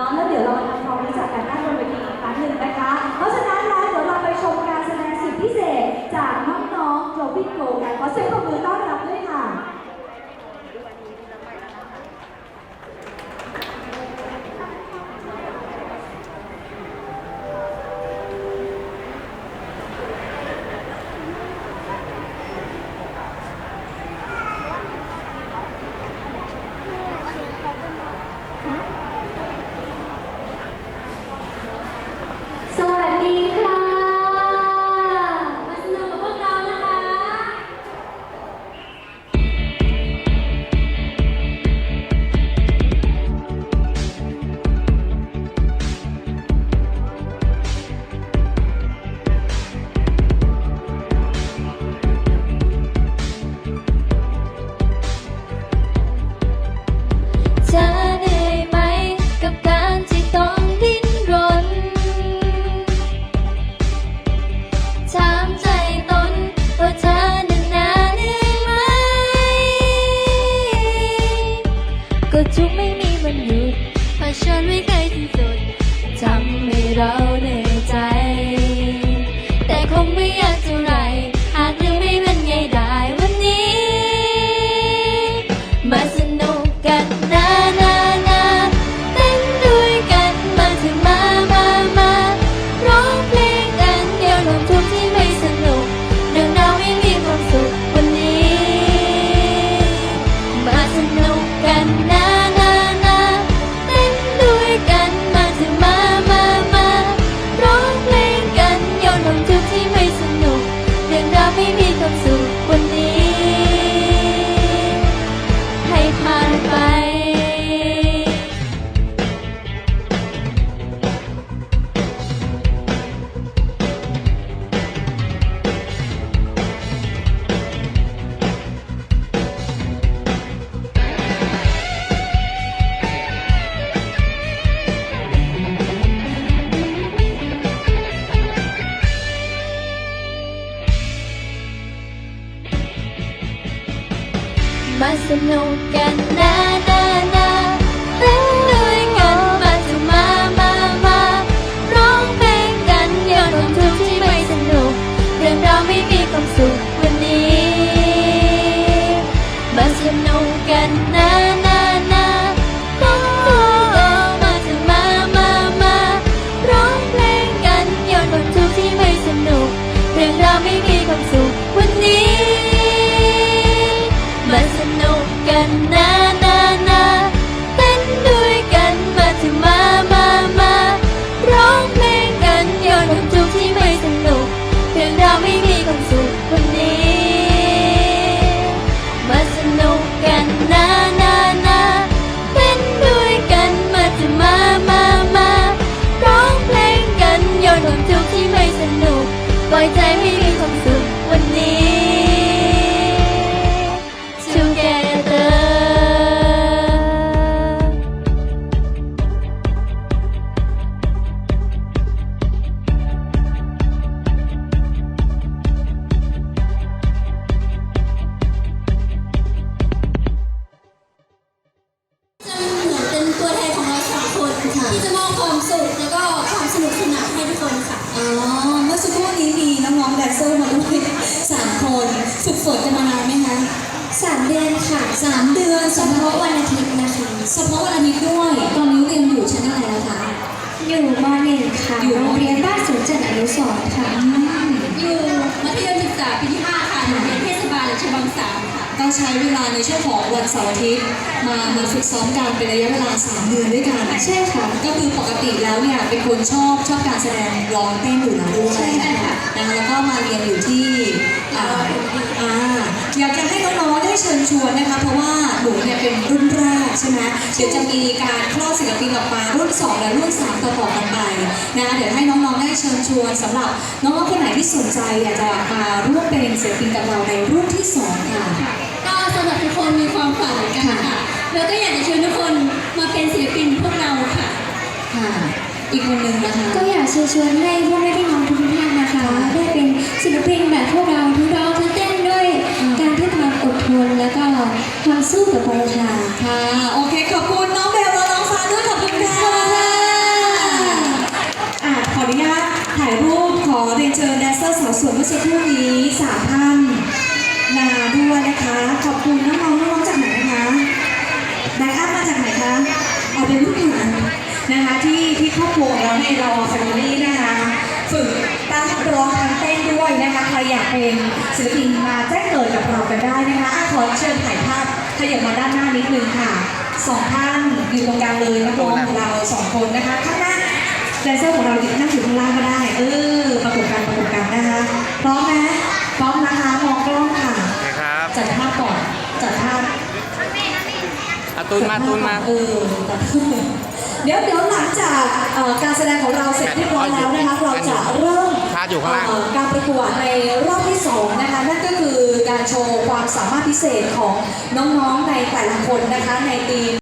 நானும் to me. มาสนุกกันนะนะนะเต้นด้วยกันมาจะมามามาร้องเพลงกันโยนลงทุกที่ไม่สนุก เรื่องราวไม่มีความสุขวันนี้ มาสนุกกันนะนะนะ เดือนเฉพาะวันอาทิตย์นะคะ เฉพาะวันอาทิตย์ด้วย ตอนนี้เรียนอยู่ชั้นอะไรแล้วคะ อยู่มหนึ่งค่ะ อยู่โรงเรียนบ้านสวนจันทร์อนุสรณ์ค่ะ อยู่มัธยมศึกษาปีที่5ค่ะโรงเรียนเทศบาลฉบังสามค่ะ ก็ใช้เวลาในช่วงของวันเสาร์อาทิตย์มามาฝึกซ้อมกันเป็นระยะเวลา3เดือนด้วยกัน ใช่ค่ะ ก็คือปกติแล้วเนี่ยเป็นคนชอบชอบการแสดงร้องเต้นอยู่แล้วด้วยใช่ค่ะนะคะแล้วก็มาเรียนอยู่ที่อ่าอ่าอยากจะให้น้องๆได้เชิญชวนนะคะ เพราะว่าหนูเนี่ยเป็นรุ่นแรกใช่ไหมเดี๋ยวจะมีการคลอดศิลปินออกมารุ่น 2 และรุ่น 3 ต่อๆกันไปนะคะเดี๋ยวให้น้องๆได้เชิญชวนสำหรับน้องๆคนไหนที่สนใจอยากจะมาร่วมเป็นศิลปินกับเราในรุ่นที่สองค่ะก็สำหรับทุกคนมีความฝันเหมือนกันค่ะแล้วก็อยากจะเชิญทุกคนมาเป็นศิลปินพวกเราค่ะค่ะ อีกคนหนึ่งนะคะก็อยากเชิญชวนให้พ่อแม่พี่น้องทุกท่ ความสู้กับประชาค่ะ โอเค ขอบคุณน้องเบลและน้องฟ้าด้วยขอบคุณค่ะอะ ขออนุญาตถ่ายรูปขอเรียนเชิญแดนเซอร์สาวสวยเมื่อสักครู่นี้สามท่านนาด้วยนะคะ ขอบคุณน้องๆน้องๆจากไหนนะคะไดอัพมาจากไหนคะเอาเป็นลูกหลานนะคะที่ที่ครอบครัวของเราในรอแฟมิลี่นะคะฝึกตั้งร้องทั้งเต้นด้วยนะคะใครอยากเป็นศิลปินมาแจ้งเกิดกับเรากันได้นะคะอะขอเชิญถ่ายภาพ ขยับมาด้านหน้านิดนึงค่ะสองท่านอยู่ตรงกลางเลยนักร้องของเราสองคนนะคะข้างหน้าแดนเซอร์ของเรานั่งอยู่ข้างล่างก็ได้ เออประกบกันประกบกันนะคะพร้อมไหมพร้อมนะคะมองกล้องค่ะครับจัดภาพก่อนจัดภาพอาตูนมาตูนมาเออจัดเดี๋ยวเดี๋ยวหลังจากเอ่อการแสดงของเราเสร็จเรียบร้อยแล้วนะคะเราจะเริ่มพาดอยู่ข้างล่างเอ่อการประกวดในรอบที่สองนะคะนั่นก็คือ การโชว์ความสามารถพิเศษของน้องๆในแต่ละคนนะคะในทีม